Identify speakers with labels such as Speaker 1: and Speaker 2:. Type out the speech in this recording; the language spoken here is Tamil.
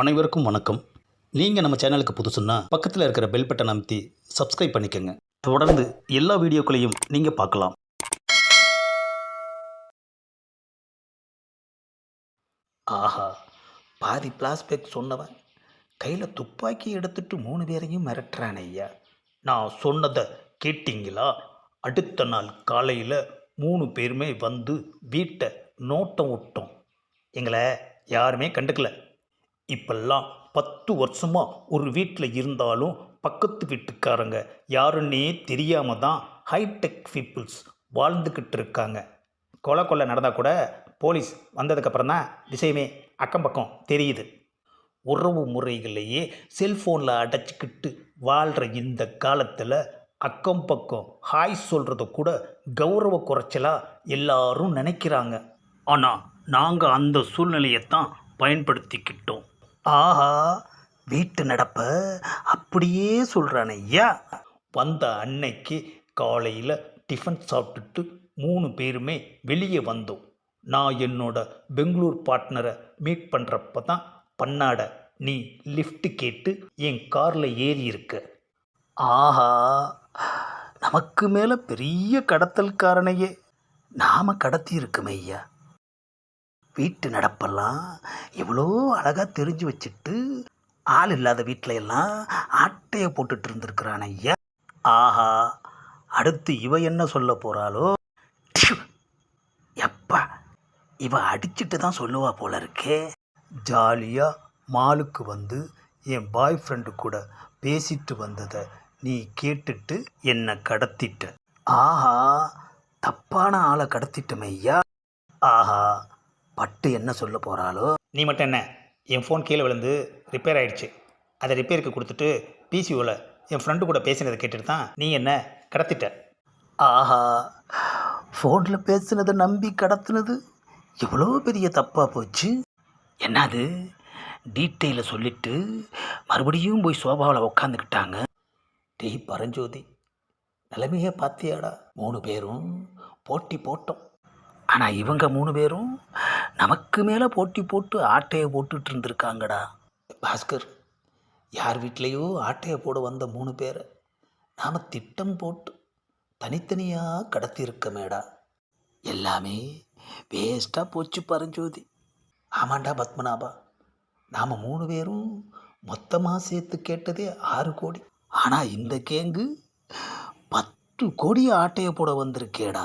Speaker 1: அனைவருக்கும் வணக்கம். நீங்கள் நம்ம சேனலுக்கு புதுசுன்னா பக்கத்தில் இருக்கிற பெல் பட்டன் அமைத்தி சப்ஸ்கிரைப் பண்ணிக்கோங்க. தொடர்ந்து எல்லா வீடியோக்களையும் நீங்கள் பார்க்கலாம். ஆஹா பாதி பிளாஸ்பேக் சொன்னவன். கையில் துப்பாக்கி எடுத்துட்டு மூணு பேரையும் மிரட்டுறான் ஐயா. நான் சொன்னதை கேட்டிங்களா? அடுத்த நாள் காலையில் மூணு பேருமே வந்து வீட்டை நோட்டம் விட்டோம். எங்களை யாருமே கண்டுக்கலை. இப்பெல்லாம் பத்து வருஷமா ஒரு வீட்டில் இருந்தாலும் பக்கத்து வீட்டுக்காரங்க யாருன்னே தெரியாமல் தான் ஹைடெக் பீப்புள்ஸ் வாழ்ந்துக்கிட்டு இருக்காங்க. கொலை கொலை நடந்தால் கூட போலீஸ் வந்ததுக்கப்புறம் தான் விஷயமே அக்கம் பக்கம் தெரியுது. உறவு முறைகளையே செல்ஃபோனில் அடைச்சிக்கிட்டு வாழ்கிற இந்த காலத்தில் அக்கம் பக்கம் ஹாய் சொல்கிறத கூட கௌரவ குறைச்சலாக எல்லாரும் நினைக்கிறாங்க. ஆனால் நாங்கள் அந்த சூழ்நிலையைத்தான் பயன்படுத்திக்கிட்டோம். ஆஹா வீட்டு நடப்ப அப்படியே சொல்கிறான் ஐயா. வந்த அன்னைக்கு காலையில் டிஃபன் சாப்பிட்டுட்டு மூணு பேருமே வெளியே வந்தோம். நான் என்னோட பெங்களூர் பார்ட்னரை மீட் பண்ணுறப்ப தான் பண்ணாட நீ லிஃப்ட் கேட்டு என் காரில் ஏறி இருக்க. ஆஹா நமக்கு மேலே பெரிய கடத்தல்காரனையே. நாம கடத்தி இருக்குமே ஐயா. வீட்டு நடப்பெல்லாம் எவ்வளோ அழகாக தெரிஞ்சு வச்சுட்டு ஆள் இல்லாத வீட்டில எல்லாம் ஆட்டையை போட்டுட்டு இருந்திருக்கிறான் ஐயா. ஆஹா அடுத்து இவ என்ன சொல்ல போகிறாளோ எப்பா இவ அடிச்சிட்டு தான் சொல்லுவா போல இருக்கே. ஜாலியாக மாலுக்கு வந்து என் பாய் ஃப்ரெண்டு கூட பேசிட்டு வந்ததை நீ கேட்டுட்டு என்னை கடத்திட்ட. ஆஹா தப்பான ஆளை கடத்திட்டமே ஐயா. ஆஹா பட்டு என்ன சொல்ல போகிறாளோ நீ மட்டும் என்ன? என் ஃபோன் கீழே விழுந்து ரிப்பேர் ஆயிடுச்சு. அதை ரிப்பேருக்கு கொடுத்துட்டு பிசிஓவில் என் ஃப்ரெண்டு கூட பேசினதை கேட்டுட்டு தான் நீ என்ன கடத்திட்ட? ஆஹா ஃபோனில் பேசுனதை நம்பி கடத்துனது எவ்வளோ பெரிய தப்பாக போச்சு? என்னது? டீட்டெயிலை சொல்லிட்டு மறுபடியும் போய் சோபாவில் உக்காந்துக்கிட்டாங்க. டேய் பரஞ்சோதி நிலைமையே பார்த்தியாடா மூணு பேரும் போட்டி போட்டோம். ஆனால் இவங்க மூணு பேரும் நமக்கு மேலே போட்டி போட்டு ஆட்டையை போட்டுட்டு இருந்திருக்காங்கடா. பாஸ்கர் யார் வீட்லேயோ ஆட்டையை போட வந்த மூணு பேரை நாம் திட்டம் போட்டு தனித்தனியாக கடத்தியிருக்கமேடா. எல்லாமே வேஸ்ட்டாக போச்சு பரஞ்சோதி ஆமாண்டா பத்மநாபா. நாம் மூணு பேரும் மொத்தமாக சேர்த்து கேட்டதே ஆறு கோடி. ஆனால் இந்த கேங்கு பத்து கோடி ஆட்டையை போட வந்திருக்கேடா.